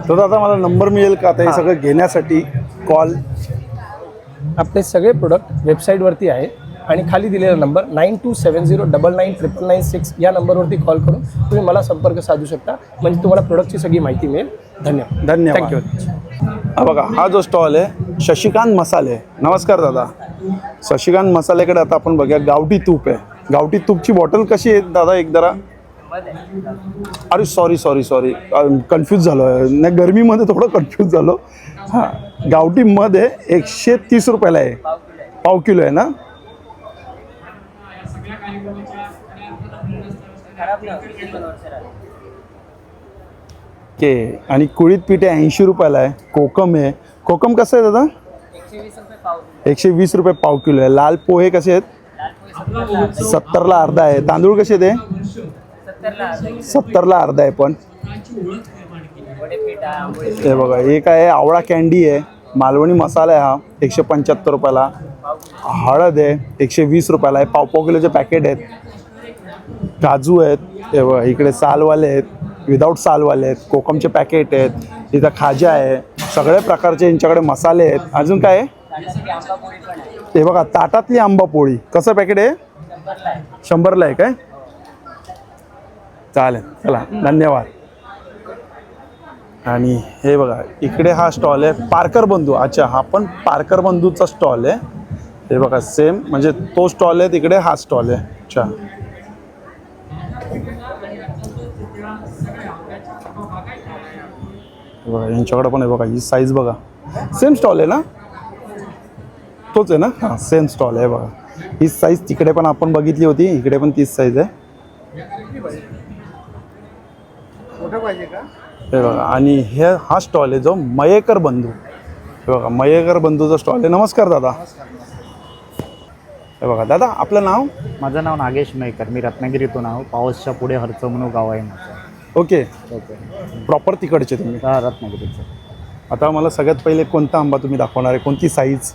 Speaker 1: तर दादा मला नंबर मिळेल का? आता हे. सगळं घेण्यासाठी कॉल
Speaker 2: आपले सगळे प्रोडक्ट वेबसाईटवरती आहे. आणि खाली दिलेला number nine two seven zero double nine triple nine six या नंबरवरती कॉल करून तुम्ही मला संपर्क साधू शकता. म्हणजे तुम्हाला प्रोडक्टची सगळी माहिती मिळेल. धन्यवाद.
Speaker 1: धन्यवाद.
Speaker 2: थँक्यू
Speaker 1: हा बघा हा जो स्टॉल आहे शशिकांत मसाले. नमस्कार दादा. शशिकांत मसाल्याकडे आता आपण बघूया गावठी तूप आहे. गावठी तूपची बॉटल कशी आहे दादा एक जरा? अरे सॉरी सॉरी सॉरी कन्फ्यूज झालो नाही गरमीमध्ये थोडं कन्फ्यूज झालो. हां गावठी मध आहे एकशे तीस रुपयाला आहे. पाव किलो आहे ना? ओके आणि कुळीत पीठ आहे ऐंशी रुपयाला आहे. कोकम आहे. कोकम कसं आहे दादा? एकशे वीस रुपये पाव किलो आहे. लाल पोहे कसे आहेत? सत्तरला अर्धा आहे. तांदूळ कसे ते सत्तरला अर्धा आहे पण. हे बघा हे काय आहे आवळा कॅन्डी आहे. मालवणी मसाला आहे हा एकशे पंच्याहत्तर रुपयाला. हळद आहे एकशे वीस रुपयाला आहे. पाव पाव किलोचे पॅकेट आहेत. काजू आहेत. हे बघा इकडे सालवाले आहेत. विदाऊट सालवाले आहेत. कोकमचे पॅकेट आहेत. इथं खाजा आहे. सगळ्या प्रकारचे यांच्याकडे मसाले आहेत. अजून काय आहे? हे बघा ताटातली आंबा पोळी. कसं पॅकेट आहे. शंभरला आहे काय? चालेल चला. धन्यवाद. आणि हे बघा इकडे हा स्टॉल आहे पारकर बंधू. अच्छा हा पण पारकर बंधूचा स्टॉल आहे. हे बघा सेम म्हणजे तो स्टॉल आहे तिकडे हा स्टॉल आहे. अच्छा. बघा यांच्याकडे पण आहे बघा ही साईज बघा. सेम स्टॉल आहे ना? तोच आहे ना? हां सेम स्टॉल आहे बघा. ही साईज तिकडे पण आपण बघितली होती इकडे पण तीच साईज आहे. हे बघा आणि हे हा स्टॉल आहे जो मयेकर बंधू. हे बघा मयेकर बंधूचा स्टॉल आहे. नमस्कार दादा. हे बघा दादा आपलं नाव?
Speaker 5: माझं नाव नागेश मयकर. मी रत्नागिरीतून आहो. पावसच्या पुढे हरचमणू गाव आहे माझं.
Speaker 1: ओके.
Speaker 5: ओके.
Speaker 1: प्रॉपर तिकडचे तुम्ही.
Speaker 5: हा, रत्नागिरीचं.
Speaker 1: आता मला सगळ्यात पहिले कोणता आंबा तुम्ही दाखवणार आहे? कोणती साईज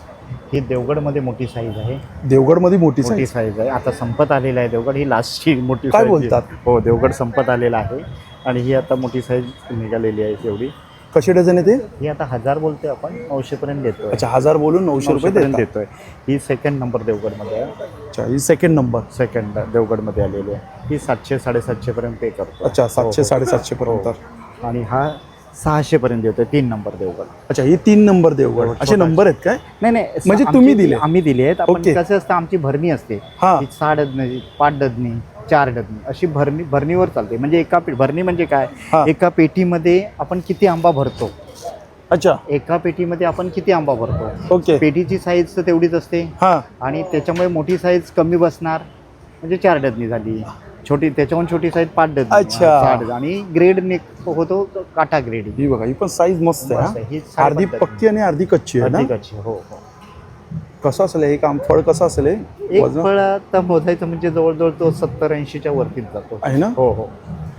Speaker 5: ही देवगडमध्ये मोठी साईज आहे.
Speaker 1: देवगडमध्ये मोठी
Speaker 5: मोठी
Speaker 1: साईज
Speaker 5: साईज आहे. आता संपत आलेला आहे देवगड. ही लास्टची मोठी
Speaker 1: काय
Speaker 5: size आहे.
Speaker 1: बोलतात?
Speaker 5: हो देवगड संपत आलेला आहे. आणि ही आता मोठी साईज निघालेली आहे एवढी
Speaker 1: कशी डझन आहे ते?
Speaker 5: ही आता हजार बोलतोय आपण नऊशे पर्यंत देतोय.
Speaker 1: अच्छा हजार बोलून नऊशे रुपये
Speaker 5: देतोय. ही सेकंड नंबर देवगडमध्ये आहे.
Speaker 1: अच्छा ही सेकंड नंबर
Speaker 5: सेकंड देवगडमध्ये आलेली आहे. ही सातशे साडेसातशे पर्यंत पे करतो
Speaker 1: अच्छा सातशे
Speaker 5: हो, हो.
Speaker 1: साडेसातशे पर्यंत.
Speaker 5: हो. आणि हा सहाशे पर्यंत देतोय तीन नंबर देवगड.
Speaker 1: अच्छा ही तीन नंबर देवगड. असे. नंबर आहेत काय?
Speaker 5: नाही नाही
Speaker 1: म्हणजे तुम्ही दिले?
Speaker 5: आम्ही दिले आहेत. आपण. कसं असतं आमची भरणी असते. सहा डझनी पाच डझनी चार डझनी अशी भरणी भरणीवर चालते. म्हणजे एका पे- भरणी म्हणजे काय?
Speaker 1: हा.
Speaker 5: एका पेटीमध्ये आपण किती आंबा भरतो?
Speaker 1: अच्छा.
Speaker 5: एका पेटीमध्ये आपण किती आंबा भरतो?
Speaker 1: ओके.
Speaker 5: पेटीची साईज तर तेवढीच असते.
Speaker 1: हा.
Speaker 5: आणि त्याच्यामुळे मोठी साईज कमी बसणार. म्हणजे चार डझनी झाली. छोटी त्याच्याहून छोटी साईज पाच डझनी.
Speaker 1: अच्छा.
Speaker 5: सहा आणि ग्रेड होतो काटा ग्रेड
Speaker 1: ही बघा ही पण साईज मस्त आहे.
Speaker 5: ही.
Speaker 1: अर्धी. पक्की आणि अर्धी कच्ची आहे ना?
Speaker 5: कच्ची हो हो.
Speaker 1: कसं असेल हे काम? फळ कसं असेल हे?
Speaker 5: एक
Speaker 1: वजन?
Speaker 5: फळ आता मोजायचं म्हणजे जवळजवळ तो सत्तर ऐंशीच्या वरतीच जातो.
Speaker 1: आहे ना?
Speaker 5: हो हो.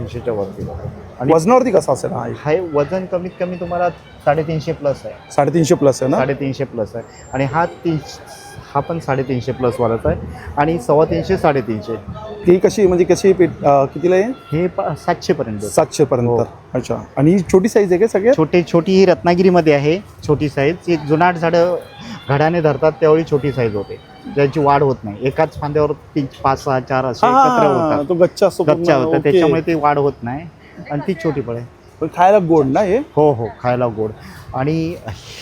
Speaker 5: ऐंशीच्या वरती जातो. आणि
Speaker 1: वजनावरती कसं असेल? हा एक?
Speaker 5: हे वजन कमीत कमी तुम्हाला साडेतीनशे प्लस आहे.
Speaker 1: साडेतीनशे प्लस आहे ना?
Speaker 5: साडेतीनशे प्लस आहे. आणि हा तीन हा पण साडेतीनशे प्लस वालाच आहे. आणि सव्वा तीनशे साडेतीनशे.
Speaker 1: ही कशी म्हणजे कशी अं, कितीला आहे?
Speaker 5: हे प- सातशेपर्यंत. आहे.
Speaker 1: सातशे पर्यंत
Speaker 5: हो.
Speaker 1: अच्छा. आणि ही छोटी साईज आहे का सगळ्यात?
Speaker 5: छोटे छोटी ही रत्नागिरीमध्ये आहे छोटी साईज ही जुनाट झाडं घडाने धरतात त्यावेळी छोटी साईज होते. ज्याची वाढ होत नाही. एकाच फांद्यावर तीन पाच सहा चार असे एकत्र
Speaker 1: हा,
Speaker 5: होतात.
Speaker 1: तो गच्चा असतो पूर्ण.
Speaker 5: गच्च्या होतं.
Speaker 1: ओके.
Speaker 5: त्याच्यामुळे ते वाढ होत नाही. आणि ती छोटी फळ आहे.
Speaker 1: पण खायला गोड ना हे?
Speaker 5: हो हो. खायला गोड. आणि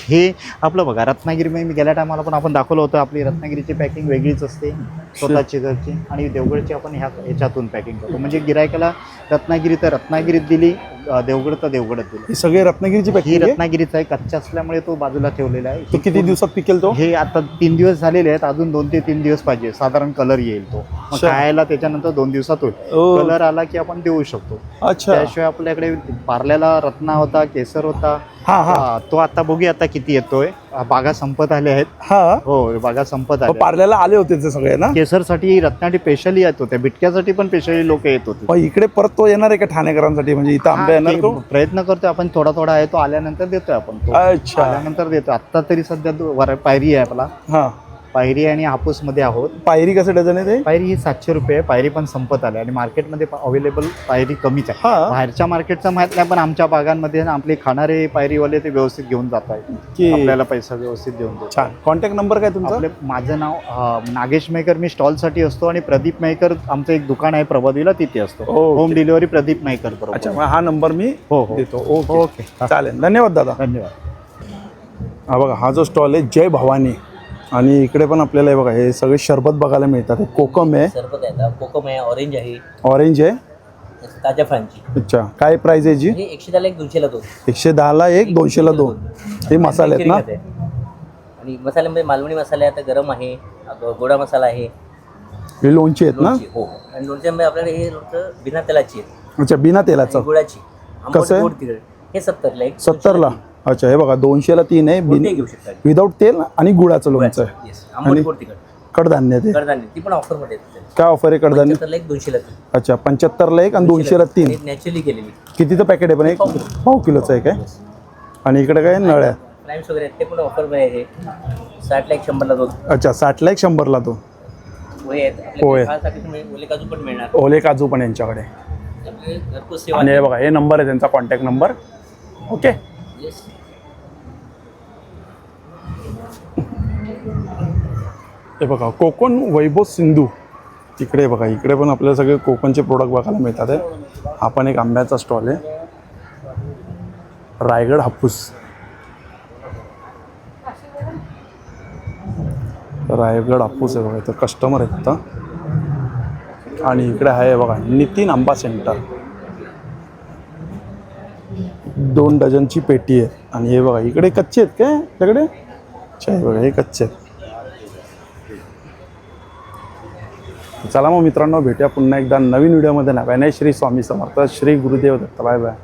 Speaker 5: हे आपलं बघा रत्नागिरीमध्ये मी गेल्या टायमाला पण आपण दाखवलं होतं आपली रत्नागिरीची पॅकिंग वेगळीच असते स्वतःची घरची आणि देवगडची आपण ह्या ह्याच्यातून पॅकिंग करतो. म्हणजे गिरायकाला रत्नागिरी तर रत्नागिरीत दिली देवगड तर देवगडत दिली
Speaker 1: हे सगळे रत्नागिरीची
Speaker 5: ही
Speaker 1: पॅकिंग आहे?
Speaker 5: रत्नागिरीचा आहे कच्चा असल्यामुळे तो बाजूला ठेवलेला आहे.
Speaker 1: तो किती दिवसात पिकेल तो?
Speaker 5: हे आता तीन दिवस झालेले आहेत. अजून दोन ते तीन दिवस पाहिजे. साधारण कलर येईल तो. मग
Speaker 1: अच्छा.
Speaker 5: खायला त्याच्यानंतर दोन दिवसात होईल.
Speaker 1: ओ.
Speaker 5: कलर आला की आपण देऊ शकतो.
Speaker 1: अच्छा.
Speaker 5: त्याशिवाय आपल्याकडे पार्ल्याला रत्ना होता केसर होता.
Speaker 1: हा हा.
Speaker 5: हा, तो आता बघूया आता किती येतोय. बागा संपत आल्या आहेत.
Speaker 1: हा.
Speaker 5: हो बागा संपत आल्या
Speaker 1: पार्ल्याला आले होते ते सगळे ना?
Speaker 5: केसरसाठी रत्नाटी स्पेशली येत होत्या. बिटक्यासाठी पण स्पेशली लोक येत होते.
Speaker 1: मग इकडे परत तो येणार आहे का ठाणेकरांसाठी? म्हणजे इथं
Speaker 5: हा, प्रयत्न करतोय आपण थोडा थोडा आहे तो आल्यानंतर देतोय आपण तो.
Speaker 1: अच्छा.
Speaker 5: आल्यानंतर देतोय. आता तरी सध्या दो- वर- पायरी आहे आपला.
Speaker 1: हा.
Speaker 5: पायरी आणि हापूसमध्ये आहोत.
Speaker 1: पायरी कसं डझन आहे ते?
Speaker 5: पायरी ही सातशे रुपये आहे. पायरी पण संपत आले आणि मार्केटमध्ये अवेलेबल पायरी कमीच आहे.
Speaker 1: हा.
Speaker 5: बाहेरच्या मार्केटचं माहीत नाही पण आमच्या बागांमध्ये ना आपले खाणारे पायरीवाले ते व्यवस्थित घेऊन जात आहेत.
Speaker 1: की
Speaker 5: आपल्याला पैसा व्यवस्थित देऊन देतात.
Speaker 1: छान. कॉन्टॅक्ट नंबर काय तुमचा?
Speaker 5: आपले माझं नाव अ, नागेश मेकर मी स्टॉलसाठी असतो आणि प्रदीप मेकर आमचं एक दुकान आहे प्रभादेवीला तिथे असतो.
Speaker 1: ओके.
Speaker 5: होम डिलिव्हरी प्रदीप मेकर
Speaker 1: अच्छा
Speaker 5: बरोबर
Speaker 1: मग हा नंबर मी
Speaker 5: हो हो.
Speaker 1: देतो. ओके.
Speaker 5: ओके.
Speaker 1: चालेल. धन्यवाद दादा.
Speaker 5: धन्यवाद.
Speaker 1: हा बघा हा जो स्टॉल आहे जय भवानी. आणि इकडे पण आपल्याला हे बघा हे सगळे शरबत बघायला मिळतात. हे कोकम आहे.
Speaker 7: सरबत आहे कोकम आहे ऑरेंज आहे.
Speaker 1: ऑरेंज आहे.
Speaker 7: ताज्या फळांची.
Speaker 1: अच्छा काय प्राइस आहे जी?
Speaker 7: हे एकशे दहाला एक दोनशेला दोन.
Speaker 1: एकशे दहाला एक दोनशेला दोन. हे मसाले आहेत ना?
Speaker 7: आहे. आणि मसाल्यामध्ये मालवणी मसाला आहे आता गरम आहे गोडा मसाला आहे.
Speaker 1: हे लोणची आहेत ना?
Speaker 7: लोणची हो. आणि लोणच्यामध्ये आपल्याकडे हे लोणचं बिना तेलाची आहे
Speaker 1: अच्छा बिना
Speaker 7: आणि
Speaker 1: तेलाचं
Speaker 7: गुळाची. आंबट
Speaker 1: कसं आहे?
Speaker 7: गोड तिखट. हे सत्तरला एक
Speaker 1: सत्तरला. अच्छा हे बघा दोनशेला तीन आहे.
Speaker 7: कोणतेही
Speaker 1: बिन
Speaker 7: घेऊ शकता
Speaker 1: विदाऊट तेल आणि गुळाचं लोणचं. आहे
Speaker 7: येस आंबट
Speaker 1: आणि-
Speaker 7: गोड तिखट
Speaker 1: कडधान्य ते.
Speaker 7: कडधान्य ती पण ऑफरमध्ये येते.
Speaker 1: काय ऑफर आहे कडधान्य?
Speaker 7: पंच्याहत्तरला एक दोनशेला तीन.
Speaker 1: अच्छा पंच्याहत्तरला एक आणि दोनशेला तीन.
Speaker 7: नॅचरली केलेली.
Speaker 1: कितीचं पॅकेट आहे पण एक? पाव किलोचं आहे काय? आणि इकडे काय? नळ्या.
Speaker 7: प्राईम्स वगैरे आहेत ते पण ऑफरमध्ये आहे. साठला एक शंभरला दोन.
Speaker 1: अच्छा साठला एक शंभरला दोन.
Speaker 7: पोहे आहेत.
Speaker 1: पोहे.
Speaker 7: आपल्याकडे खासाठी तुम्ही ओले काजू पण मिळणार.
Speaker 1: ओले काजू पण यांच्याकडे.
Speaker 7: आपले घरपोच सेवा
Speaker 1: आणि हे बघा हे नंबर आहे त्यांचा कॉन्टॅक्ट नंबर ओके हे बघा कोकण वैभव सिंधू. इकडे बघा इकडे पण आपल्याला सगळे कोकणचे प्रोडक्ट बघायला मिळतात आहे हा पण एक आंब्याचा स्टॉल आहे. रायगड हापूस. रायगड हापूस आहे बघा इथं कस्टमर आहेत आता आणि इकडे आहे बघा नितीन आंबा सेंटर दोन डझनची पेटी आहे. आणि हे बघा इकडे कच्चे आहेत काय? त्याकडे? अच्छा हे बघा हे कच्चे आहेत. चला मग मित्रांनो भेटूया पुन्हा एकदा नवीन व्हिडिओमध्ये. नव्याने श्री स्वामी समर्थ. श्री गुरुदेव दत्त. Bye bye.